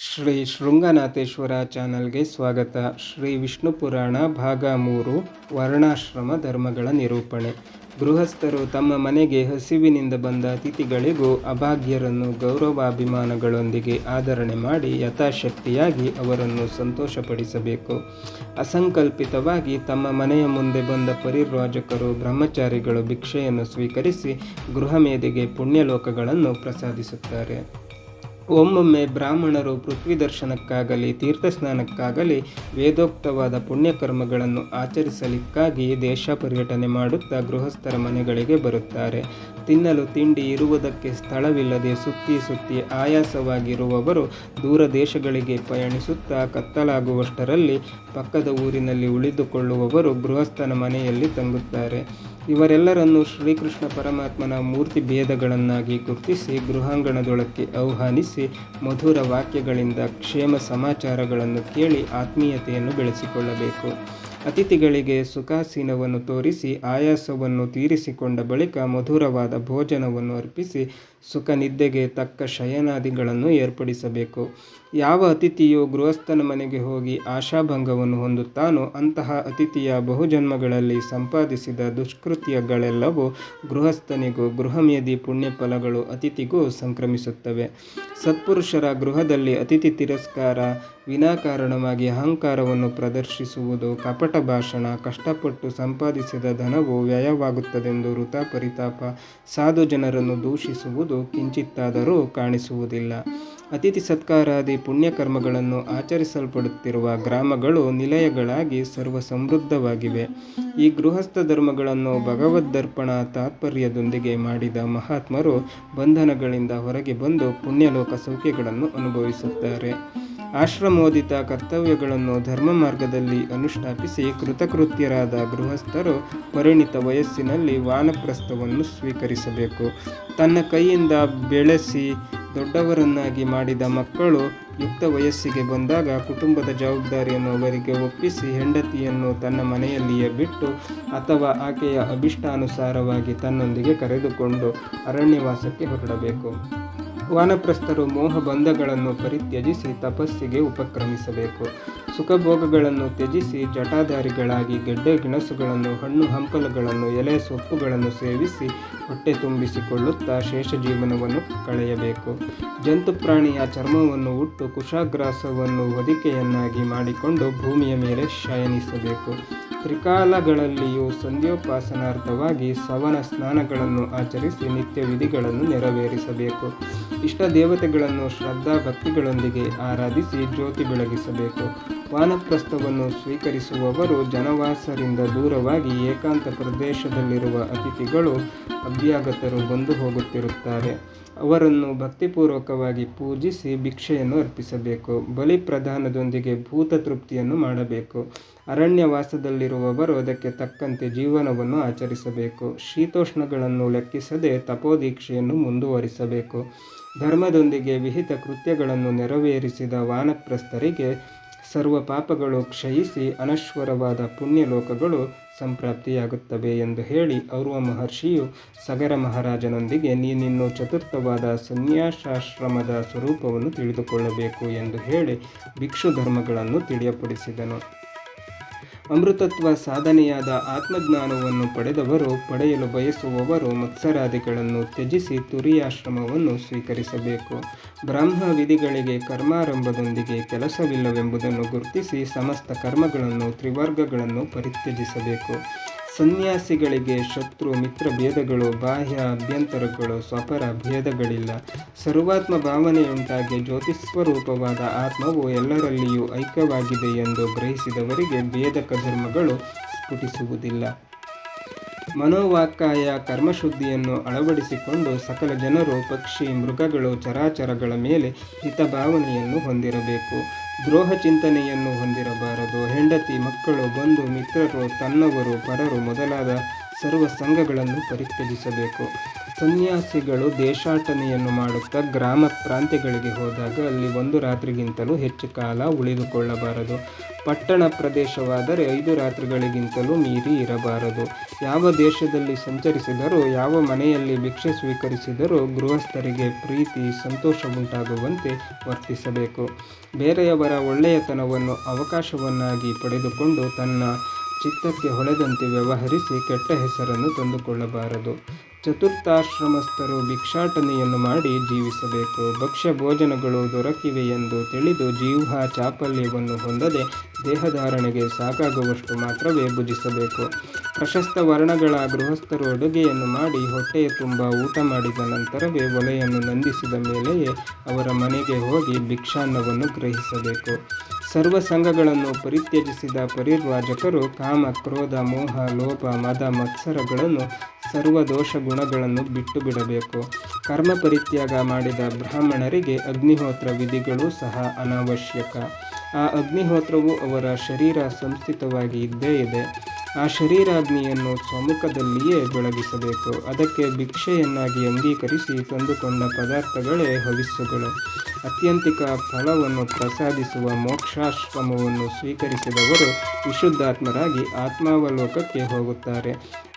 ಶ್ರೀ ಶೃಂಗನಾಥೇಶ್ವರ ಚಾನಲ್ಗೆ ಸ್ವಾಗತ. ಶ್ರೀ ವಿಷ್ಣು ಪುರಾಣ ಭಾಗ ಮೂರು, ವರ್ಣಾಶ್ರಮ ಧರ್ಮಗಳ ನಿರೂಪಣೆ. ಗೃಹಸ್ಥರು ತಮ್ಮ ಮನೆಗೆ ಹಸಿವಿನಿಂದ ಬಂದ ಅತಿಥಿಗಳಿಗೂ ಅಭಾಗ್ಯರನ್ನು, ಗೌರವಾಭಿಮಾನಗಳೊಂದಿಗೆ ಆದರಣೆ ಮಾಡಿ ಯಥಾಶಕ್ತಿಯಾಗಿ ಅವರನ್ನು ಸಂತೋಷಪಡಿಸಬೇಕು. ಅಸಂಕಲ್ಪಿತವಾಗಿ ತಮ್ಮ ಮನೆಯ ಮುಂದೆ ಬಂದ ಪರಿರಾಜಕರು ಬ್ರಹ್ಮಚಾರಿಗಳು ಭಿಕ್ಷೆಯನ್ನು ಸ್ವೀಕರಿಸಿ ಗೃಹಮೇದಿಗೆ ಪುಣ್ಯಲೋಕಗಳನ್ನು ಪ್ರಸಾದಿಸುತ್ತಾರೆ. ಒಮ್ಮೊಮ್ಮೆ ಬ್ರಾಹ್ಮಣರು ಪೃಥ್ವಿ ದರ್ಶನಕ್ಕಾಗಲಿ ತೀರ್ಥಸ್ನಾನಕ್ಕಾಗಲಿ ವೇದೋಕ್ತವಾದ ಪುಣ್ಯಕರ್ಮಗಳನ್ನು ಆಚರಿಸಲಿಕ್ಕಾಗಿ ದೇಶ ಪರ್ಯಟನೆ ಮಾಡುತ್ತಾ ಗೃಹಸ್ಥರ ಮನೆಗಳಿಗೆ ಬರುತ್ತಾರೆ. ತಿನ್ನಲು ತಿಂಡಿ ಇರುವುದಕ್ಕೆ ಸ್ಥಳವಿಲ್ಲದೆ ಸುತ್ತಿ ಸುತ್ತಿ ಆಯಾಸವಾಗಿರುವವರು ದೂರ ದೇಶಗಳಿಗೆ ಪಯಣಿಸುತ್ತಾ ಕತ್ತಲಾಗುವಷ್ಟರಲ್ಲಿ ಪಕ್ಕದ ಊರಿನಲ್ಲಿ ಉಳಿದುಕೊಳ್ಳುವವರು ಗೃಹಸ್ಥನ ಮನೆಯಲ್ಲಿ ತಂಗುತ್ತಾರೆ. ಇವರೆಲ್ಲರನ್ನು ಶ್ರೀಕೃಷ್ಣ ಪರಮಾತ್ಮನ ಮೂರ್ತಿ ಭೇದಗಳನ್ನಾಗಿ ಗುರುತಿಸಿ ಗೃಹಾಂಗಣದೊಳಕ್ಕೆ ಆಹ್ವಾನಿಸಿ ಮಧುರ ವಾಕ್ಯಗಳಿಂದ ಕ್ಷೇಮ ಸಮಾಚಾರಗಳನ್ನು ಕೇಳಿ ಆತ್ಮೀಯತೆಯನ್ನು ಬೆಳೆಸಿಕೊಳ್ಳಬೇಕು. ಅತಿಥಿಗಳಿಗೆ ಸುಖಾಸೀನವನ್ನು ತೋರಿಸಿ ಆಯಾಸವನ್ನು ತೀರಿಸಿಕೊಂಡ ಬಳಿಕ ಮಧುರವಾದ ಭೋಜನವನ್ನು ಅರ್ಪಿಸಿ ಸುಖ ನಿದ್ದೆಗೆ ತಕ್ಕ ಶಯನಾದಿಗಳನ್ನು ಏರ್ಪಡಿಸಬೇಕು. ಯಾವ ಅತಿಥಿಯು ಗೃಹಸ್ಥನ ಮನೆಗೆ ಹೋಗಿ ಆಶಾಭಂಗವನ್ನು ಹೊಂದುತ್ತಾನೋ ಅಂತಹ ಅತಿಥಿಯ ಬಹುಜನ್ಮಗಳಲ್ಲಿ ಸಂಪಾದಿಸಿದ ದುಷ್ಕೃತ್ಯಗಳೆಲ್ಲವೂ ಗೃಹಸ್ಥನಿಗೂ ಗೃಹಮೇದಿ ಪುಣ್ಯಫಲಗಳು ಅತಿಥಿಗೂ ಸಂಕ್ರಮಿಸುತ್ತವೆ. ಸತ್ಪುರುಷರ ಗೃಹದಲ್ಲಿ ಅತಿಥಿ ತಿರಸ್ಕಾರ, ವಿನಾಕಾರಣವಾಗಿ ಅಹಂಕಾರವನ್ನು ಪ್ರದರ್ಶಿಸುವುದು, ಕಪಟ ಭಾಷಣ, ಕಷ್ಟಪಟ್ಟು ಸಂಪಾದಿಸಿದ ಧನವು ವ್ಯಯವಾಗುತ್ತದೆಂದು ವೃತ ಪರಿತಾಪ ಸಾಧು ಜನರನ್ನು ದೂಷಿಸುವುದು ಕಿಂಚಿತ್ತಾದರೂ ಕಾಣಿಸುವುದಿಲ್ಲ. ಅತಿಥಿ ಸತ್ಕಾರಾದಿ ಪುಣ್ಯಕರ್ಮಗಳನ್ನು ಆಚರಿಸಲ್ಪಡುತ್ತಿರುವ ಗ್ರಾಮಗಳು ನಿಲಯಗಳಾಗಿ ಸರ್ವ ಸಮೃದ್ಧವಾಗಿವೆ ಈ ಗೃಹಸ್ಥ ಧರ್ಮಗಳನ್ನು ಭಗವದ್ದರ್ಪಣ ತಾತ್ಪರ್ಯದೊಂದಿಗೆ ಮಾಡಿದ ಮಹಾತ್ಮರು ಬಂಧನಗಳಿಂದ ಹೊರಗೆ ಬಂದು ಪುಣ್ಯಲೋಕ ಸೌಖ್ಯಗಳನ್ನು ಅನುಭವಿಸುತ್ತಾರೆ. ಆಶ್ರಮೋದಿತ ಕರ್ತವ್ಯಗಳನ್ನು ಧರ್ಮ ಮಾರ್ಗದಲ್ಲಿ ಅನುಷ್ಠಾಪಿಸಿ ಕೃತಕೃತ್ಯರಾದ ಗೃಹಸ್ಥರು ಪರಿಣಿತ ವಯಸ್ಸಿನಲ್ಲಿ ವಾನಪ್ರಸ್ಥವನ್ನು ಸ್ವೀಕರಿಸಬೇಕು. ತನ್ನ ಕೈಯಿಂದ ಬೆಳೆಸಿ ದೊಡ್ಡವರನ್ನಾಗಿ ಮಾಡಿದ ಮಕ್ಕಳು ಯುಕ್ತ ವಯಸ್ಸಿಗೆ ಬಂದಾಗ ಕುಟುಂಬದ ಜವಾಬ್ದಾರಿಯನ್ನು ಅವರಿಗೆ ಒಪ್ಪಿಸಿ ಹೆಂಡತಿಯನ್ನು ತನ್ನ ಮನೆಯಲ್ಲಿಯೇ ಬಿಟ್ಟು ಅಥವಾ ಆಕೆಯ ಅಭಿಷ್ಟಾನುಸಾರವಾಗಿ ತನ್ನೊಂದಿಗೆ ಕರೆದುಕೊಂಡು ಅರಣ್ಯವಾಸಕ್ಕೆ ಹೊರಡಬೇಕು. ವಾನಪ್ರಸ್ಥರು ಮೋಹ ಬಂಧಗಳನ್ನು ಪರಿತ್ಯಜಿಸಿ ತಪಸ್ಸಿಗೆ ಉಪಕ್ರಮಿಸಬೇಕು. ಸುಖಭೋಗಗಳನ್ನು ತ್ಯಜಿಸಿ ಜಟಾಧಾರಿಗಳಾಗಿ ಗೆಡ್ಡೆ ಗೆಣಸುಗಳನ್ನು, ಹಣ್ಣು ಹಂಪಲುಗಳನ್ನು, ಎಲೆ ಸೊಪ್ಪುಗಳನ್ನು ಸೇವಿಸಿ ಹೊಟ್ಟೆ ತುಂಬಿಸಿಕೊಳ್ಳುತ್ತಾ ಶೇಷ ಜೀವನವನ್ನು ಕಳೆಯಬೇಕು. ಜಂತು ಪ್ರಾಣಿಯ ಚರ್ಮವನ್ನು ಉಟ್ಟು ಕುಶಾಗ್ರಾಸವನ್ನು ಹೊದಿಕೆಯನ್ನಾಗಿ ಮಾಡಿಕೊಂಡು ಭೂಮಿಯ ಮೇಲೆ ಶಯನಿಸಬೇಕು. ತ್ರಿಕಾಲಗಳಲ್ಲಿಯೂ ಸಂಧ್ಯೋಪಾಸನಾರ್ಥವಾಗಿ ಸವನ ಸ್ನಾನಗಳನ್ನು ಆಚರಿಸಿ ನಿತ್ಯ ವಿಧಿಗಳನ್ನು ನೆರವೇರಿಸಬೇಕು. ಇಷ್ಟ ದೇವತೆಗಳನ್ನು ಶ್ರದ್ಧಾ ಭಕ್ತಿಗಳೊಂದಿಗೆ ಆರಾಧಿಸಿ ಜ್ಯೋತಿ ಬೆಳಗಿಸಬೇಕು. ವಾನಪ್ರಸ್ಥವನ್ನು ಸ್ವೀಕರಿಸುವವರು ಜನವಾಸರಿಂದ ದೂರವಾಗಿ ಏಕಾಂತ ಪ್ರದೇಶದಲ್ಲಿರುವ ಅತಿಥಿಗಳು ಅಭ್ಯಾಗತರು ಬಂದು ಹೋಗುತ್ತಿರುತ್ತಾರೆ. ಅವರನ್ನು ಭಕ್ತಿಪೂರ್ವಕವಾಗಿ ಪೂಜಿಸಿ ಭಿಕ್ಷೆಯನ್ನು ಅರ್ಪಿಸಬೇಕು. ಬಲಿ ಪ್ರಧಾನದೊಂದಿಗೆ ಭೂತ ತೃಪ್ತಿಯನ್ನು ಮಾಡಬೇಕು. ಅರಣ್ಯವಾಸದಲ್ಲಿರುವವರು ಅದಕ್ಕೆ ತಕ್ಕಂತೆ ಜೀವನವನ್ನು ಆಚರಿಸಬೇಕು. ಶೀತೋಷ್ಣಗಳನ್ನು ಲೆಕ್ಕಿಸದೆ ತಪೋದೀಕ್ಷೆಯನ್ನು ಮುಂದುವರಿಸಬೇಕು. ಧರ್ಮದೊಂದಿಗೆ ವಿಹಿತ ಕೃತ್ಯಗಳನ್ನು ನೆರವೇರಿಸಿದ ವಾನಪ್ರಸ್ಥರಿಗೆ ಸರ್ವ ಪಾಪಗಳು ಕ್ಷಯಿಸಿ ಅನಶ್ವರವಾದ ಪುಣ್ಯಲೋಕಗಳು ಸಂಪ್ರಾಪ್ತಿಯಾಗುತ್ತವೆ ಎಂದು ಹೇಳಿ ಔರ್ವ ಮಹರ್ಷಿಯು ಸಗರ ಮಹಾರಾಜನೊಂದಿಗೆ ನೀನಿನ್ನು ಚತುರ್ಥವಾದ ಸನ್ಯಾಸಾಶ್ರಮದ ಸ್ವರೂಪವನ್ನು ತಿಳಿದುಕೊಳ್ಳಬೇಕು ಎಂದು ಹೇಳಿ ಭಿಕ್ಷು ಧರ್ಮಗಳನ್ನು ತಿಳಿಯಪಡಿಸಿದನು. ಅಮೃತತ್ವ ಸಾಧನೆಯಾದ ಆತ್ಮಜ್ಞಾನವನ್ನು ಪಡೆದವರು, ಪಡೆಯಲು ಬಯಸುವವರು ಮತ್ಸರಾದಿಗಳನ್ನು ತ್ಯಜಿಸಿ ತುರಿಯಾಶ್ರಮವನ್ನು ಸ್ವೀಕರಿಸಬೇಕು. ಬ್ರಹ್ಮ ವಿಧಿಗಳಿಗೆ ಕರ್ಮಾರಂಭದೊಂದಿಗೆ ಕೆಲಸವಿಲ್ಲವೆಂಬುದನ್ನು ಗುರುತಿಸಿ ಸಮಸ್ತ ಕರ್ಮಗಳನ್ನು ತ್ರಿವರ್ಗಗಳನ್ನು ಪರಿತ್ಯಜಿಸಬೇಕು. ಸನ್ಯಾಸಿಗಳಿಗೆ ಶತ್ರು ಮಿತ್ರ ಭೇದಗಳು ಬಾಹ್ಯ ಅಭ್ಯಂತರಗಳು, ಸ್ವಪರ ಭೇದಗಳಿಲ್ಲ. ಸರ್ವಾತ್ಮ ಭಾವನೆಯುಂಟಾಗಿ ಜ್ಯೋತಿಸ್ವರೂಪವಾದ ಆತ್ಮವು ಎಲ್ಲರಲ್ಲಿಯೂ ಐಕ್ಯವಾಗಿದೆ ಎಂದು ಗ್ರಹಿಸಿದವರಿಗೆ ಭೇದಕ ಧರ್ಮಗಳು ಸ್ಫುಟಿಸುವುದಿಲ್ಲ. ಮನೋವಾಕ್ಕಾಯ ಕರ್ಮಶುದ್ಧಿಯನ್ನು ಅಳವಡಿಸಿಕೊಂಡು ಸಕಲ ಜನರು ಪಕ್ಷಿ ಮೃಗಗಳು, ಚರಾಚರಗಳ ಮೇಲೆ ಹಿತಭಾವನೆಯನ್ನು ಹೊಂದಿರಬೇಕು. ದ್ರೋಹ ಚಿಂತನೆಯನ್ನು ಹೊಂದಿರಬಾರದು. ಹೆಂಡತಿ ಮಕ್ಕಳು ಬಂಧು ಮಿತ್ರರು ತನ್ನವರು ಪರರು ಮೊದಲಾದ ಸರ್ವ ಸಂಘಗಳನ್ನು ಪರಿತ್ಯಜಿಸಬೇಕು. ಸನ್ಯಾಸಿಗಳು ದೇಶಾಟನೆಯನ್ನು ಮಾಡುತ್ತಾ ಗ್ರಾಮ ಪ್ರಾಂತ್ಯಗಳಿಗೆ ಹೋದಾಗ ಅಲ್ಲಿ ಒಂದು ರಾತ್ರಿಗಿಂತಲೂ ಹೆಚ್ಚು ಕಾಲ ಉಳಿದುಕೊಳ್ಳಬಾರದು. ಪಟ್ಟಣ ಪ್ರದೇಶವಾದರೆ ಐದು ರಾತ್ರಿಗಳಿಗಿಂತಲೂ ಮೀರಿ ಇರಬಾರದು. ಯಾವ ದೇಶದಲ್ಲಿ ಸಂಚರಿಸಿದರೂ, ಯಾವ ಮನೆಯಲ್ಲಿ ಭಿಕ್ಷೆ ಸ್ವೀಕರಿಸಿದರೂ ಗೃಹಸ್ಥರಿಗೆ ಪ್ರೀತಿ, ಸಂತೋಷ ಉಂಟಾಗುವಂತೆ ವರ್ತಿಸಬೇಕು. ಬೇರೆಯವರ ಒಳ್ಳೆಯತನವನ್ನು, ಅವಕಾಶವನ್ನಾಗಿ ಪಡೆದುಕೊಂಡು ತನ್ನ ಚಿತ್ತಕ್ಕೆ ಹೊಳೆದಂತೆ ವ್ಯವಹರಿಸಿ ಕೆಟ್ಟ ಹೆಸರನ್ನು ತಂದುಕೊಳ್ಳಬಾರದು. ಚತುರ್ಥಾಶ್ರಮಸ್ಥರು ಭಿಕ್ಷಾಟನೆಯನ್ನು ಮಾಡಿ ಜೀವಿಸಬೇಕು. ಭಕ್ಷ್ಯ ಭೋಜನಗಳು ದೊರಕಿವೆ ಎಂದು ತಿಳಿದು ಜೀವ ಚಾಪಲ್ಯವನ್ನು ಹೊಂದದೆ ದೇಹಧಾರಣೆಗೆ ಸಾಕಾಗುವಷ್ಟು ಮಾತ್ರವೇ ಭುಜಿಸಬೇಕು. ಪ್ರಶಸ್ತ ವರ್ಣಗಳ ಗೃಹಸ್ಥರು ಅಡುಗೆಯನ್ನು ಮಾಡಿ ಹೊಟ್ಟೆಯ ತುಂಬ ಊಟ ಮಾಡಿದ ನಂತರವೇ ಒಲೆಯನ್ನು ನಂದಿಸಿದ ಮೇಲೆಯೇ ಅವರ ಮನೆಗೆ ಹೋಗಿ ಭಿಕ್ಷಾನ್ನವನ್ನು ಗ್ರಹಿಸಬೇಕು. ಸರ್ವ ಸಂಘಗಳನ್ನು ಪರಿತ್ಯಜಿಸಿದ ಪರಿರ್ವಾಜಕರು ಕಾಮ, ಕ್ರೋಧ, ಮೋಹ, ಲೋಪ, ಮದ, ಮತ್ಸರಗಳನ್ನು ಸರ್ವ ದೋಷ ಗುಣಗಳನ್ನು ಬಿಟ್ಟು ಬಿಡಬೇಕು ಕರ್ಮ ಪರಿತ್ಯಾಗ ಮಾಡಿದ ಬ್ರಾಹ್ಮಣರಿಗೆ ಅಗ್ನಿಹೋತ್ರ ವಿಧಿಗಳು ಸಹ ಅನಾವಶ್ಯಕ. ಆ ಅಗ್ನಿಹೋತ್ರವು ಅವರ ಶರೀರ ಸಂಸ್ಥಿತವಾಗಿ ಇದ್ದೇ ಇದೆ. ಆ ಶರೀರಾಗ್ನಿಯನ್ನು ಸ್ವಮುಖದಲ್ಲಿಯೇ ಬೆಳಗಿಸಬೇಕು. ಅದಕ್ಕೆ ಭಿಕ್ಷೆಯನ್ನಾಗಿ ಅಂಗೀಕರಿಸಿ ತಂದುಕೊಂಡ ಪದಾರ್ಥಗಳೇ ಹವಿಸ್ಸುಗಳು. ಅತ್ಯಂತಿಕ ಫಲವನ್ನು ಪ್ರಸಾದಿಸುವ ಮೋಕ್ಷಾಶ್ರಮವನ್ನು ಸ್ವೀಕರಿಸಿದವರು ವಿಶುದ್ಧಾತ್ಮರಾಗಿ ಆತ್ಮಾವಲೋಕಕ್ಕೆ ಹೋಗುತ್ತಾರೆ.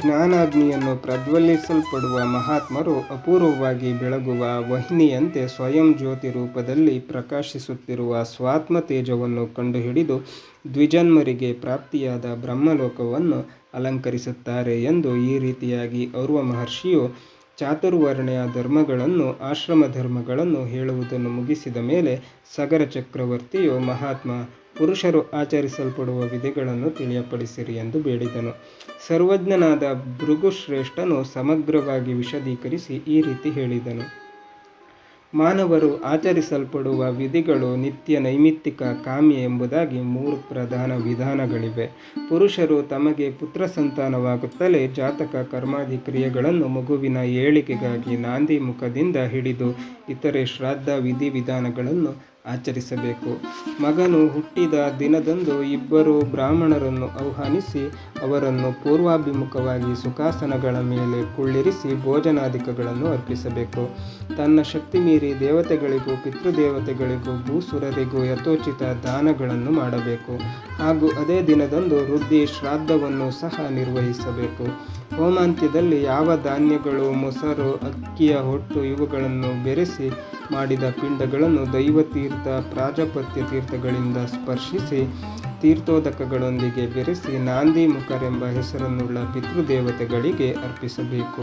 ಜ್ಞಾನಾಗ್ನಿಯನ್ನು ಪ್ರಜ್ವಲಿಸಲ್ಪಡುವ ಮಹಾತ್ಮರು ಅಪೂರ್ವವಾಗಿ ಬೆಳಗುವ ವಹಿನಿಯಂತೆ ಸ್ವಯಂ ಜ್ಯೋತಿ ರೂಪದಲ್ಲಿ ಪ್ರಕಾಶಿಸುತ್ತಿರುವ ಸ್ವಾತ್ಮ ತೇಜವನ್ನು ಕಂಡುಹಿಡಿದು ದ್ವಿಜನ್ಮರಿಗೆ ಪ್ರಾಪ್ತಿಯಾದ ಬ್ರಹ್ಮಲೋಕವನ್ನು ಅಲಂಕರಿಸುತ್ತಾರೆ ಎಂದು ಈ ರೀತಿಯಾಗಿ ಔರ್ವ ಮಹರ್ಷಿಯು ಚಾತುರ್ವರ್ಣೆಯ ಧರ್ಮಗಳನ್ನು, ಆಶ್ರಮ ಧರ್ಮಗಳನ್ನು ಹೇಳುವುದನ್ನು ಮುಗಿಸಿದ ಮೇಲೆ ಸಗರ ಚಕ್ರವರ್ತಿಯು ಮಹಾತ್ಮ ಪುರುಷರು ಆಚರಿಸಲ್ಪಡುವ ವಿಧಿಗಳನ್ನು ತಿಳಿಯಪಡಿಸಿರಿ ಎಂದು ಬೇಡಿದನು. ಸರ್ವಜ್ಞನಾದ ಭೃಗುಶ್ರೇಷ್ಠನು ಸಮಗ್ರವಾಗಿ ವಿಶದೀಕರಿಸಿ ಈ ರೀತಿ ಹೇಳಿದನು. ಮಾನವರು ಆಚರಿಸಲ್ಪಡುವ ವಿಧಿಗಳು ನಿತ್ಯ ನೈಮಿತ್ತಿಕ ಕಾಮ್ಯ ಎಂಬುದಾಗಿ ಮೂರು ಪ್ರಧಾನ ವಿಧಾನಗಳಿವೆ. ಪುರುಷರು ತಮಗೆ ಪುತ್ರ ಸಂತಾನವಾಗುತ್ತಲೇ ಜಾತಕ ಕರ್ಮಾದಿ ಕ್ರಿಯೆಗಳನ್ನು ಮಗುವಿನ ಏಳಿಗೆಗಾಗಿ ನಾಂದಿ ಮುಖದಿಂದ ಹಿಡಿದು ಇತರೆ ಶ್ರಾದ್ದ ವಿಧಿವಿಧಾನಗಳನ್ನು ಆಚರಿಸಬೇಕು. ಮಗನು ಹುಟ್ಟಿದ ದಿನದಂದು ಇಬ್ಬರು ಬ್ರಾಹ್ಮಣರನ್ನು ಆಹ್ವಾನಿಸಿ ಅವರನ್ನು ಪೂರ್ವಾಭಿಮುಖವಾಗಿ ಸುಖಾಸನಗಳ ಮೇಲೆ ಕುಳ್ಳಿರಿಸಿ ಭೋಜನಾಧಿಕಗಳನ್ನು ಅರ್ಪಿಸಬೇಕು. ತನ್ನ ಶಕ್ತಿ ಮೀರಿ ದೇವತೆಗಳಿಗೂ, ಪಿತೃದೇವತೆಗಳಿಗೂ, ಭೂಸುರರಿಗೂ ಯಥೋಚಿತ ದಾನಗಳನ್ನು ಮಾಡಬೇಕು. ಹಾಗೂ ಅದೇ ದಿನದಂದು ವೃದ್ಧಿ ಶ್ರಾದ್ದವನ್ನು ಸಹ ನಿರ್ವಹಿಸಬೇಕು. ಹೋಮಾಂತ್ಯದಲ್ಲಿ ಯಾವ ಧಾನ್ಯಗಳು, ಮೊಸರು, ಅಕ್ಕಿಯ ಹೊಟ್ಟು ಇವುಗಳನ್ನು ಬೆರೆಸಿ ಮಾಡಿದ ಪಿಂಡಗಳನ್ನು ದೈವತೀರ್ಥ, ಪ್ರಾಜಪತ್ಯ ತೀರ್ಥಗಳಿಂದ ಸ್ಪರ್ಶಿಸಿ ತೀರ್ಥೋದಕಗಳೊಂದಿಗೆ ಬೆರೆಸಿ ನಾಂದಿ ಮುಖರೆಂಬ ಹೆಸರನ್ನುಳ್ಳ ಪಿತೃದೇವತೆಗಳಿಗೆ ಅರ್ಪಿಸಬೇಕು.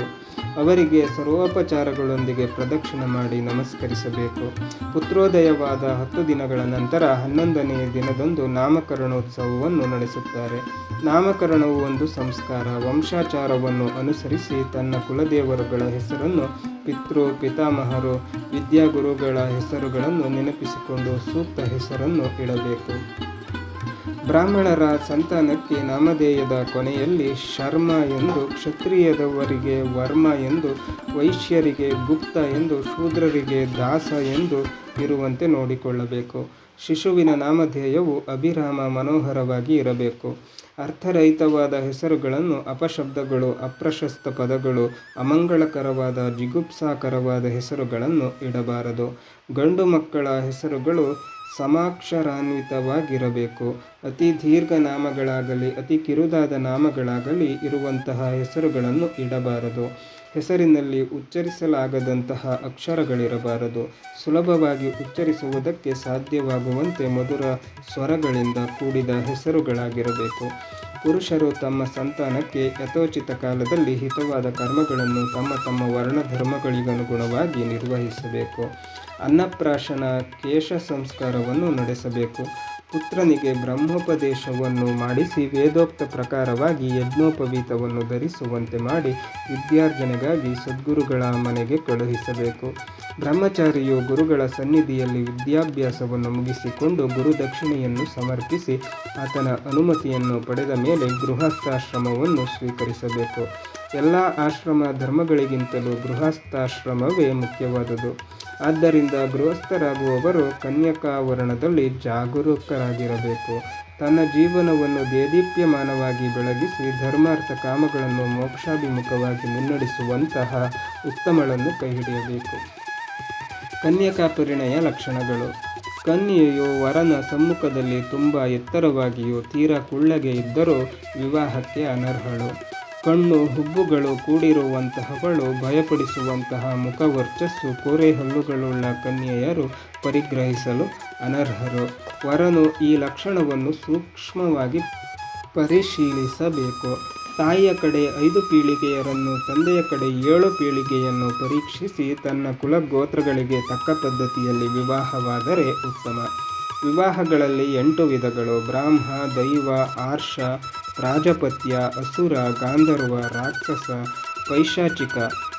ಅವರಿಗೆ ಸರ್ವೋಪಚಾರಗಳೊಂದಿಗೆ ಪ್ರದಕ್ಷಿಣೆ ಮಾಡಿ ನಮಸ್ಕರಿಸಬೇಕು. ಪುತ್ರೋದಯವಾದ ಹತ್ತು ದಿನಗಳ ನಂತರ ಹನ್ನೊಂದನೆಯ ದಿನದಂದು ನಾಮಕರಣೋತ್ಸವವನ್ನು ನಡೆಸುತ್ತಾರೆ. ನಾಮಕರಣವು ಒಂದು ಸಂಸ್ಕಾರ, ವಂಶಾಚಾರವನ್ನು ಅನುಸರಿಸಿ ತನ್ನ ಕುಲದೇವರುಗಳ ಹೆಸರನ್ನು ಪಿತೃ ಪಿತಾಮಹರು, ವಿದ್ಯಾಗುರುಗಳ ಹೆಸರುಗಳನ್ನು ನೆನಪಿಸಿಕೊಂಡು ಸೂಕ್ತ ಹೆಸರನ್ನು ಇಡಬೇಕು. ಬ್ರಾಹ್ಮಣರ ಸಂತಾನಕ್ಕೆ ನಾಮಧೇಯದ ಕೊನೆಯಲ್ಲಿ ಶರ್ಮ ಎಂದು, ಕ್ಷತ್ರಿಯದವರಿಗೆ ವರ್ಮ ಎಂದು, ವೈಶ್ಯರಿಗೆ ಗುಪ್ತ ಎಂದು, ಶೂದ್ರರಿಗೆ ದಾಸ ಎಂದು ಇರುವಂತೆ ನೋಡಿಕೊಳ್ಳಬೇಕು. ಶಿಶುವಿನ ನಾಮಧೇಯವು ಅಭಿರಾಮ ಮನೋಹರವಾಗಿ ಇರಬೇಕು. ಅರ್ಥರಹಿತವಾದ ಹೆಸರುಗಳನ್ನು ಅಪಶಬ್ದಗಳು, ಅಪ್ರಶಸ್ತ ಪದಗಳು, ಅಮಂಗಳಕರವಾದ, ಜಿಗುಪ್ಸಾಕರವಾದ ಹೆಸರುಗಳನ್ನು ಇಡಬಾರದು. ಗಂಡು ಮಕ್ಕಳ ಹೆಸರುಗಳು ಸಮಾಕ್ಷರಾನ್ವಿತವಾಗಿರಬೇಕು. ಅತಿ ದೀರ್ಘ ನಾಮಗಳಾಗಲಿ, ಅತಿ ಕಿರುದಾದ ನಾಮಗಳಾಗಲಿ ಇರುವಂತಹ ಹೆಸರುಗಳನ್ನು ಇಡಬಾರದು. ಹೆಸರಿನಲ್ಲಿ ಉಚ್ಚರಿಸಲಾಗದಂತಹ ಅಕ್ಷರಗಳಿರಬಾರದು. ಸುಲಭವಾಗಿ ಉಚ್ಚರಿಸುವುದಕ್ಕೆ ಸಾಧ್ಯವಾಗುವಂತೆ ಮಧುರ ಸ್ವರಗಳಿಂದ ಕೂಡಿದ ಹೆಸರುಗಳಾಗಿರಬೇಕು. ಪುರುಷರು ತಮ್ಮ ಸಂತಾನಕ್ಕೆ ಯಥೋಚಿತ ಕಾಲದಲ್ಲಿ ಹಿತವಾದ ಕರ್ಮಗಳನ್ನು ತಮ್ಮ ತಮ್ಮ ವರ್ಣಧರ್ಮಗಳಿಗನುಗುಣವಾಗಿ ನಿರ್ವಹಿಸಬೇಕು. ಅನ್ನಪ್ರಾಶನ ಕೇಶ ಸಂಸ್ಕಾರವನ್ನು ನಡೆಸಬೇಕು. ಪುತ್ರನಿಗೆ ಬ್ರಹ್ಮೋಪದೇಶವನ್ನು ಮಾಡಿಸಿ ವೇದೋಕ್ತ ಪ್ರಕಾರವಾಗಿ ಯಜ್ಞೋಪವೀತವನ್ನು ಧರಿಸುವಂತೆ ಮಾಡಿ ವಿದ್ಯಾರ್ಜನೆಗಾಗಿ ಸದ್ಗುರುಗಳ ಮನೆಗೆ ಕಳುಹಿಸಬೇಕು. ಬ್ರಹ್ಮಚಾರಿಯು ಗುರುಗಳ ಸನ್ನಿಧಿಯಲ್ಲಿ ವಿದ್ಯಾಭ್ಯಾಸವನ್ನು ಮುಗಿಸಿಕೊಂಡು ಗುರುದಕ್ಷಿಣೆಯನ್ನು ಸಮರ್ಪಿಸಿ ಆತನ ಅನುಮತಿಯನ್ನು ಪಡೆದ ಮೇಲೆ ಗೃಹಸ್ಥಾಶ್ರಮವನ್ನು ಸ್ವೀಕರಿಸಬೇಕು. ಎಲ್ಲ ಆಶ್ರಮ ಧರ್ಮಗಳಿಗಿಂತಲೂ ಗೃಹಸ್ಥಾಶ್ರಮವೇ ಮುಖ್ಯವಾದುದು. ಆದ್ದರಿಂದ ಗೃಹಸ್ಥರಾಗುವವರು ಕನ್ಯಕಾವರಣದಲ್ಲಿ ಜಾಗರೂಕರಾಗಿರಬೇಕು. ತನ್ನ ಜೀವನವನ್ನು ದೇದೀಪ್ಯಮಾನವಾಗಿ ಬೆಳಗಿಸಿ ಧರ್ಮಾರ್ಥ ಕಾಮಗಳನ್ನು ಮೋಕ್ಷಾಭಿಮುಖವಾಗಿ ಮುನ್ನಡೆಸುವಂತಹ ಉತ್ತಮಗಳನ್ನು ಕೈಹಿಡಿಯಬೇಕು. ಕನ್ಯಕಾ ಪರಿಣಯ ಲಕ್ಷಣಗಳು. ಕನ್ಯೆಯು ವರನ ಸಮ್ಮುಖದಲ್ಲಿ ತುಂಬ ಎತ್ತರವಾಗಿಯೂ ತೀರಾ ಕುಳ್ಳಗೆ ಇದ್ದರೂ ವಿವಾಹಕ್ಕೆ ಅನರ್ಹಳು. ಕಣ್ಣು ಹುಬ್ಬುಗಳು ಕೂಡಿರುವಂತಹವಳು ಭಯಪಡಿಸುವಂತಹ ಮುಖವರ್ಚಸ್ಸು ಕೋರೆ ಹಲ್ಲುಗಳುಳ್ಳ ಕನ್ಯೆಯರು ಪರಿಗ್ರಹಿಸಲು ಅನರ್ಹರು. ವರನು ಈ ಲಕ್ಷಣವನ್ನು ಸೂಕ್ಷ್ಮವಾಗಿ ಪರಿಶೀಲಿಸಬೇಕು. ತಾಯಿಯ ಕಡೆ ಐದು ಪೀಳಿಗೆಯರನ್ನು, ತಂದೆಯ ಕಡೆ ಏಳು ಪೀಳಿಗೆಯನ್ನು ಪರೀಕ್ಷಿಸಿ ತನ್ನ ಕುಲಗೋತ್ರಗಳಿಗೆ ತಕ್ಕ ಪದ್ಧತಿಯಲ್ಲಿ ವಿವಾಹವಾದರೆ ಉತ್ತಮ. ವಿವಾಹಗಳಲ್ಲಿ ಎಂಟು ವಿಧಗಳು. ಬ್ರಾಹ್ಮ, ದೈವ, ಆರ್ಷ ರಾಜಪತ್ಯ ಅಸುರ, ಗಾಂಧರ್ವ, ರಾಕ್ಷಸ, ಪೈಶಾಚಿಕ.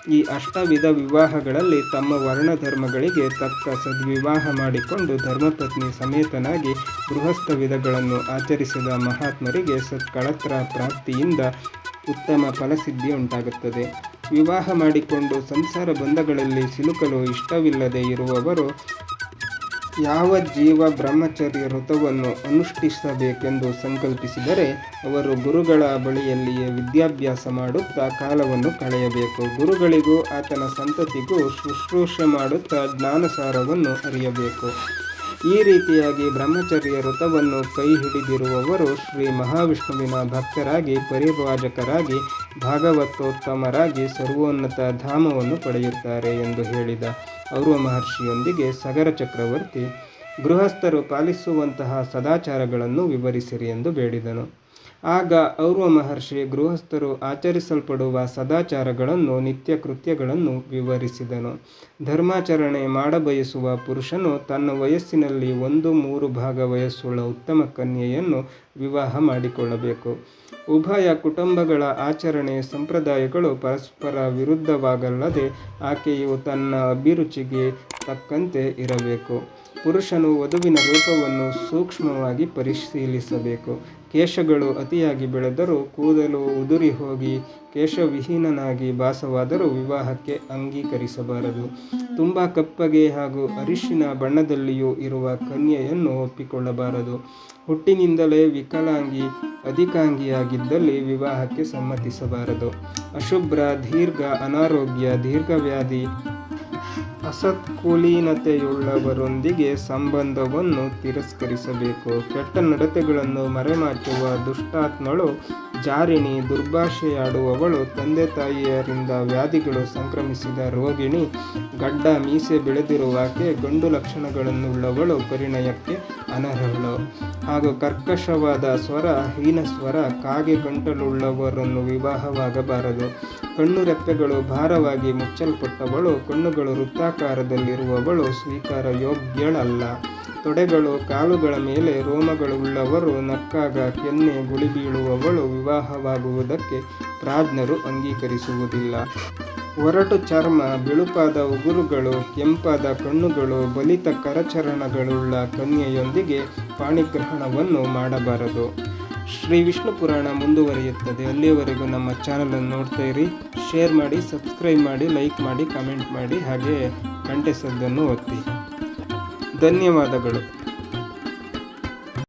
ಈ ಅಷ್ಟವಿಧ ವಿವಾಹಗಳಲ್ಲಿ ತಮ್ಮ ವರ್ಣಧರ್ಮಗಳಿಗೆ ತಕ್ಕ ಸದ್ವಿವಾಹ ಮಾಡಿಕೊಂಡು ಧರ್ಮಪತ್ನಿ ಸಮೇತನಾಗಿ ಗೃಹಸ್ಥ ವಿಧಗಳನ್ನು ಆಚರಿಸಿದ ಮಹಾತ್ಮರಿಗೆ ಸತ್ಕಳತ್ರ ಪ್ರಾಪ್ತಿಯಿಂದ ಉತ್ತಮ ಫಲಸಿದ್ಧಿ ಉಂಟಾಗುತ್ತದೆ. ವಿವಾಹ ಮಾಡಿಕೊಂಡು ಸಂಸಾರ ಬಂಧಗಳಲ್ಲಿ ಸಿಲುಕಲು ಇಷ್ಟವಿಲ್ಲದೆ ಇರುವವರು ಯಾವ ಜೀವ ಬ್ರಹ್ಮಚರ್ಯ ವ್ರತವನ್ನು ಅನುಷ್ಠಿಸಬೇಕೆಂದು ಸಂಕಲ್ಪಿಸಿದರೆ ಅವರು ಗುರುಗಳ ಬಳಿಯಲ್ಲಿಯೇ ವಿದ್ಯಾಭ್ಯಾಸ ಮಾಡುತ್ತಾ ಕಾಲವನ್ನು ಕಳೆಯಬೇಕು. ಗುರುಗಳಿಗೂ ಆತನ ಸಂತತಿಗೂ ಶುಶ್ರೂಷೆ ಮಾಡುತ್ತಾ ಜ್ಞಾನಸಾರವನ್ನು ಅರಿಯಬೇಕು. ಈ ರೀತಿಯಾಗಿ ಬ್ರಹ್ಮಚರ್ಯ ವೃತವನ್ನು ಕೈ ಹಿಡಿದಿರುವವರು ಶ್ರೀ ಮಹಾವಿಷ್ಣುವಿನ ಭಕ್ತರಾಗಿ, ಪರಿಭಾಜಕರಾಗಿ, ಭಾಗವತೋತ್ತಮರಾಗಿ ಸರ್ವೋನ್ನತ ಧಾಮವನ್ನು ಪಡೆಯುತ್ತಾರೆ ಎಂದು ಹೇಳಿದ ಔರ್ವ ಮಹರ್ಷಿಯೊಂದಿಗೆ ಸಗರ ಚಕ್ರವರ್ತಿ, ಗೃಹಸ್ಥರು ಪಾಲಿಸುವಂತಹ ಸದಾಚಾರಗಳನ್ನು ವಿವರಿಸಿರಿ ಎಂದು ಬೇಡಿದನು. ಆಗ ಔರ್ವ ಮಹರ್ಷಿ ಗೃಹಸ್ಥರು ಆಚರಿಸಲ್ಪಡುವ ಸದಾಚಾರಗಳನ್ನು, ನಿತ್ಯ ಕೃತ್ಯಗಳನ್ನು ವಿವರಿಸಿದನು. ಧರ್ಮಾಚರಣೆ ಮಾಡಬಯಸುವ ಪುರುಷನು ತನ್ನ ವಯಸ್ಸಿನಲ್ಲಿ ಒಂದು ಮೂರು ಭಾಗ ವಯಸ್ಸುಳ್ಳ ಉತ್ತಮ ಕನ್ಯೆಯನ್ನು ವಿವಾಹ ಮಾಡಿಕೊಳ್ಳಬೇಕು. ಉಭಯ ಕುಟುಂಬಗಳ ಆಚರಣೆ ಸಂಪ್ರದಾಯಗಳು ಪರಸ್ಪರ ವಿರುದ್ಧವಾಗಲ್ಲದೆ ಆಕೆಯು ತನ್ನ ಅಭಿರುಚಿಗೆ ತಕ್ಕಂತೆ ಇರಬೇಕು. ಪುರುಷನು ವಧುವಿನ ರೂಪವನ್ನು ಸೂಕ್ಷ್ಮವಾಗಿ ಪರಿಶೀಲಿಸಬೇಕು. ಕೇಶಗಳು ಅತಿಯಾಗಿ ಬೆಳೆದರೂ ಕೂದಲು ಉದುರಿ ಹೋಗಿ ಕೇಶವಿಹೀನನಾಗಿ ಭಾಸವಾದರೂ ವಿವಾಹಕ್ಕೆ ಅಂಗೀಕರಿಸಬಾರದು. ತುಂಬ ಕಪ್ಪಗೆ ಹಾಗೂ ಅರಿಶಿನ ಬಣ್ಣದಲ್ಲಿಯೂ ಇರುವ ಕನ್ಯೆಯನ್ನು ಒಪ್ಪಿಕೊಳ್ಳಬಾರದು. ಹುಟ್ಟಿನಿಂದಲೇ ವಿಕಲಾಂಗಿ, ಅಧಿಕಾಂಗಿಯಾಗಿದ್ದಲ್ಲಿ ವಿವಾಹಕ್ಕೆ ಸಮ್ಮತಿಸಬಾರದು. ಅಶುಭ್ರ, ದೀರ್ಘ, ಅನಾರೋಗ್ಯ, ದೀರ್ಘವ್ಯಾಧಿ ಅಸತ್ಕುಲೀನತೆಯುಳ್ಳವರೊಂದಿಗೆ ಸಂಬಂಧವನ್ನು ತಿರಸ್ಕರಿಸಬೇಕು. ಕೆಟ್ಟ ನಡತೆಗಳನ್ನು ಮರೆಮಾಚುವ ದುಷ್ಟಾತ್ಮಳು ಜಾರಿಣಿ ದುರ್ಭಾಷೆಯಾಡುವವಳು ತಂದೆ ತಾಯಿಯರಿಂದ ವ್ಯಾಧಿಗಳು ಸಂಕ್ರಮಿಸಿದ ರೋಗಿಣಿ ಗಡ್ಡ ಮೀಸೆ ಬೆಳೆದಿರುವಾಕೆ ಗಂಡು ಲಕ್ಷಣಗಳನ್ನುಳ್ಳವಳು ಪರಿಣಯಕ್ಕೆ ಅನರ್ಹಳು. ಹಾಗೂ ಕರ್ಕಶವಾದ ಸ್ವರ, ಹೀನ ಸ್ವರ, ಕಾಗೆ ಗಂಟಲುಳ್ಳವರನ್ನು ವಿವಾಹವಾಗಬಾರದು. ಕಣ್ಣು ರೆಪ್ಪೆಗಳು ಭಾರವಾಗಿ ಮುಚ್ಚಲ್ಪಟ್ಟವಳು, ಕಣ್ಣುಗಳು ವೃತ್ತಾಕಾರದಲ್ಲಿರುವವಳು ಸ್ವೀಕಾರ ಯೋಗ್ಯಳಲ್ಲ ತೊಡೆಗಳು, ಕಾಲುಗಳ ಮೇಲೆ ರೋಮಗಳುಳ್ಳವರು ನಕ್ಕಾಗ ಕೆನ್ನೆ ಗುಳಿಬೀಳುವವಳು ವಿವಾಹವಾಗುವುದಕ್ಕೆ ಪ್ರಾಜ್ಞರು ಅಂಗೀಕರಿಸುವುದಿಲ್ಲ. ಒರಟು ಚರ್ಮ, ಬಿಳುಪಾದ ಉಗುರುಗಳು, ಕೆಂಪಾದ ಕಣ್ಣುಗಳು, ಬಲಿತ ಕರಚರಣಗಳುಳ್ಳ ಕನ್ಯೆಯೊಂದಿಗೆ ಪಾಣಿಗ್ರಹಣವನ್ನು ಮಾಡಬಾರದು. ಶ್ರೀ ವಿಷ್ಣು ಪುರಾಣ ಮುಂದುವರಿಯುತ್ತದೆ. ಅಲ್ಲಿಯವರೆಗೂ ನಮ್ಮ ಚಾನಲನ್ನು ನೋಡ್ತಾ ಇರಿ. ಶೇರ್ ಮಾಡಿ, ಸಬ್ಸ್ಕ್ರೈಬ್ ಮಾಡಿ, ಲೈಕ್ ಮಾಡಿ, ಕಮೆಂಟ್ ಮಾಡಿ, ಹಾಗೆ ಗಂಟೆ ಸದ್ದನ್ನು ಒತ್ತಿ. ಧನ್ಯವಾದಗಳು.